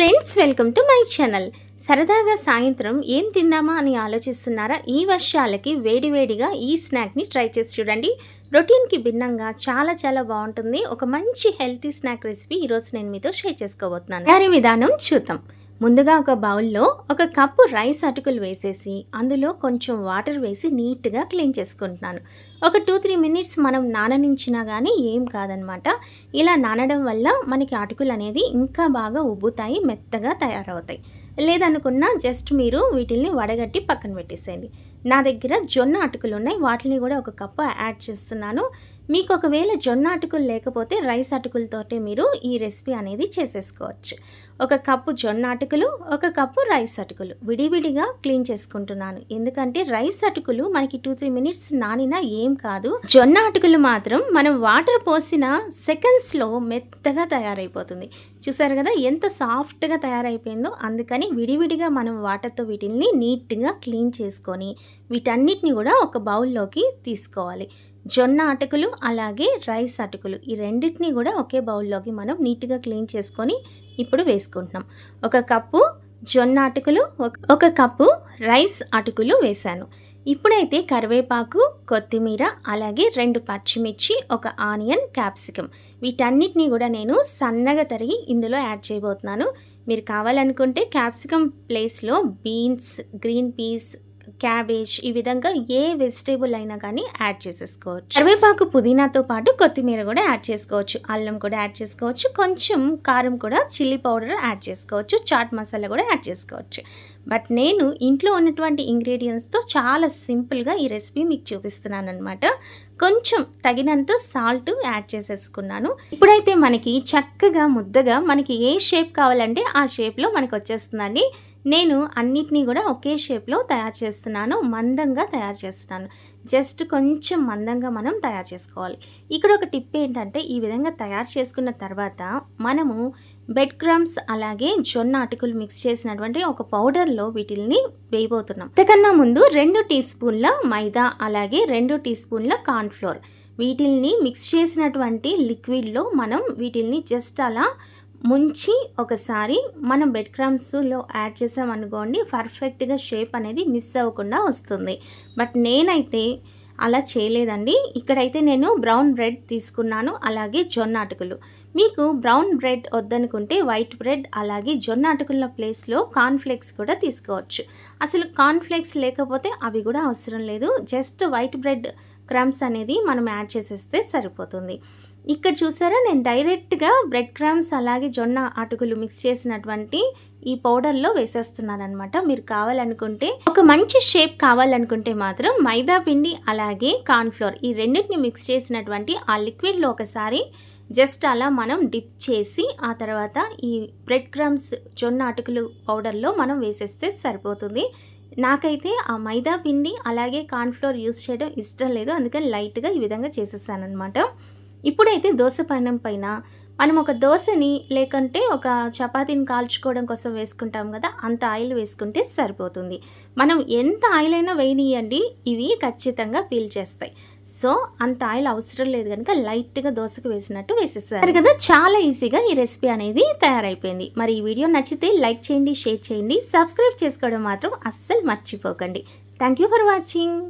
Friends welcome to my channel. సరదాగా సాయంత్రం ఏం తిందామా అని ఆలోచిస్తున్నారా? ఈ వర్షాలకి వేడివేడిగా ఈ స్నాక్ని ట్రై చేసి చూడండి. రొటీన్కి భిన్నంగా చాలా చాలా బాగుంటుంది. ఒక మంచి హెల్తీ స్నాక్ రెసిపీ ఈరోజు నేను మీతో షేర్ చేసుకోబోతున్నాను. తయారీ విధానం చూద్దాం. ముందుగా ఒక బౌల్లో ఒక కప్పు రైస్ అటుకులు వేసేసి అందులో కొంచెం వాటర్ వేసి నీట్గా క్లీన్ చేసుకుంటున్నాను. ఒక టూ త్రీ మినిట్స్ మనం నాననించినా కానీ ఏం కాదనమాట. ఇలా నానడం వల్ల మనకి అటుకులు అనేది ఇంకా బాగా ఉబ్బుతాయి మెత్తగా తయారవుతాయి. లేదనుకున్నా జస్ట్ మీరు వీటిల్ని వడగట్టి పక్కన పెట్టేసేయండి. నా దగ్గర జొన్న అటుకులు ఉన్నాయి. వాటిని కూడా ఒక కప్పు యాడ్ చేస్తున్నాను. మీకు ఒకవేళ జొన్న అటుకులు లేకపోతే రైస్ అటుకులతోటే మీరు ఈ రెసిపీ అనేది చేసేసుకోవచ్చు. ఒక కప్పు జొన్న అటుకులు ఒక కప్పు రైస్ అటుకులు విడివిడిగా క్లీన్ చేసుకుంటున్నాను. ఎందుకంటే రైస్ అటుకులు మనకి టూ త్రీ మినిట్స్ నానినా ఏం కాదు. జొన్న అటుకులు మాత్రం మనం వాటర్ పోసిన సెకండ్స్లో మెత్తగా తయారైపోతుంది. చూసారు కదా ఎంత సాఫ్ట్గా తయారైపోయిందో. అందుకని విడివిడిగా మనం వాటర్తో వీటిని నీట్గా క్లీన్ చేసుకొని వీటన్నిటిని కూడా ఒక బౌల్లోకి తీసుకోవాలి. జొన్న అటుకులు అలాగే రైస్ అటుకులు ఈ రెండింటిని కూడా ఒకే బౌల్లోకి మనం నీట్గా క్లీన్ చేసుకొని ఇప్పుడు వేసుకుంటున్నాం. ఒక కప్పు జొన్న అటుకులు ఒక- కప్పు రైస్ అటుకులు వేశాను. ఇప్పుడైతే కరివేపాకు కొత్తిమీర అలాగే రెండు పచ్చిమిర్చి ఒక ఆనియన్ క్యాప్సికమ్ వీటన్నిటిని కూడా నేను సన్నగా తరిగి ఇందులో యాడ్ చేయబోతున్నాను. మీరు కావాలనుకుంటే క్యాప్సికమ్ ప్లేస్లో బీన్స్ గ్రీన్ పీస్ క్యాబేజ్ ఈ విధంగా ఏ వెజిటేబుల్ అయినా కానీ యాడ్ చేసేసుకోవచ్చు. కరివేపాకు పుదీనాతో పాటు కొత్తిమీర కూడా యాడ్ చేసుకోవచ్చు. అల్లం కూడా యాడ్ చేసుకోవచ్చు. కొంచెం కారం కూడా చిల్లీ పౌడర్ యాడ్ చేసుకోవచ్చు. చాట్ మసాలా కూడా యాడ్ చేసుకోవచ్చు. బట్ నేను ఇంట్లో ఉన్నటువంటి ఇంగ్రీడియంట్స్తో చాలా సింపుల్గా ఈ రెసిపీ మీకు చూపిస్తున్నాను అనమాట కొంచెం తగినంత సాల్ట్ యాడ్ చేసేసుకున్నాను. ఇప్పుడైతే మనకి చక్కగా ముద్దగా మనకి ఏ షేప్ కావాలంటే ఆ షేప్లో మనకు వచ్చేస్తుందండి నేను అన్నిటినీ కూడా ఒకే షేప్లో తయారు చేస్తున్నాను మందంగా తయారు చేస్తున్నాను. జస్ట్ కొంచెం మందంగా మనం తయారు చేసుకోవాలి. ఇక్కడ ఒక టిప్ ఏంటంటే ఈ విధంగా తయారు చేసుకున్న తర్వాత మనము బెడ్ క్రమ్స్ అలాగే జొన్న అటుకులు మిక్స్ చేసినటువంటి ఒక పౌడర్లో వీటిల్ని వేయబోతున్నాం. అంతకన్నా ముందు రెండు టీ స్పూన్ల మైదా అలాగే రెండు టీ స్పూన్ల కార్న్ఫ్లోర్. వీటిల్ని మిక్స్ చేసినటువంటి లిక్విడ్లో మనం వీటిల్ని జస్ట్ అలా ముంచి ఒకసారి మనం బెడ్ క్రమ్స్లో యాడ్ చేసామనుకోండి పర్ఫెక్ట్గా షేప్ అనేది మిస్ అవ్వకుండా వస్తుంది. బట్ నేనైతే అలా చేయలేదండి. ఇక్కడైతే నేను బ్రౌన్ బ్రెడ్ తీసుకున్నాను అలాగే జొన్న అటుకులు. మీకు బ్రౌన్ బ్రెడ్ వద్దనుకుంటే వైట్ బ్రెడ్ అలాగే జొన్న అటుకుల ప్లేస్లో కార్న్ఫ్లేక్స్ కూడా తీసుకోవచ్చు. అసలు కార్న్ఫ్లేక్స్ లేకపోతే అవి కూడా అవసరం లేదు. జస్ట్ వైట్ బ్రెడ్ క్రమ్స్ అనేది మనం యాడ్ చేసేస్తే సరిపోతుంది. ఇక్కడ చూసారా నేను డైరెక్ట్గా బ్రెడ్ క్రమ్స్ అలాగే జొన్న అటుకులు మిక్స్ చేసినటువంటి ఈ పౌడర్లో వేసేస్తున్నాను అనమాట మీరు కావాలనుకుంటే ఒక మంచి షేప్ కావాలనుకుంటే మాత్రం మైదా పిండి అలాగే కార్న్ఫ్లోర్ ఈ రెండింటిని మిక్స్ చేసినటువంటి ఆ లిక్విడ్లో ఒకసారి జస్ట్ అలా మనం డిప్ చేసి ఆ తర్వాత ఈ బ్రెడ్ క్రమ్స్ జొన్న అటుకులు పౌడర్లో మనం వేసేస్తే సరిపోతుంది. నాకైతే ఆ మైదా పిండి అలాగే కార్న్ఫ్లోర్ యూస్ చేయడం ఇష్టం లేదు. అందుకని లైట్గా ఈ విధంగా చేసేసాను అనమాట ఇప్పుడైతే దోశ పైనం పైన మనం ఒక దోశని లేకంటే ఒక చపాతీని కాల్చుకోవడం కోసం వేసుకుంటాం కదా అంత ఆయిల్ వేసుకుంటే సరిపోతుంది. మనం ఎంత ఆయిల్ అయినా వేయనియండి ఇవి ఖచ్చితంగా పీల్ చేస్తాయి. సో అంత ఆయిల్ అవసరం లేదు కనుక లైట్గా దోశకు వేసినట్టు వేసేసారు కదా చాలా ఈజీగా ఈ రెసిపీ అనేది తయారైపోయింది. మరి ఈ వీడియో నచ్చితే లైక్ చేయండి షేర్ చేయండి సబ్స్క్రైబ్ చేసుకోవడం మాత్రం అస్సలు మర్చిపోకండి. Thank you for watching.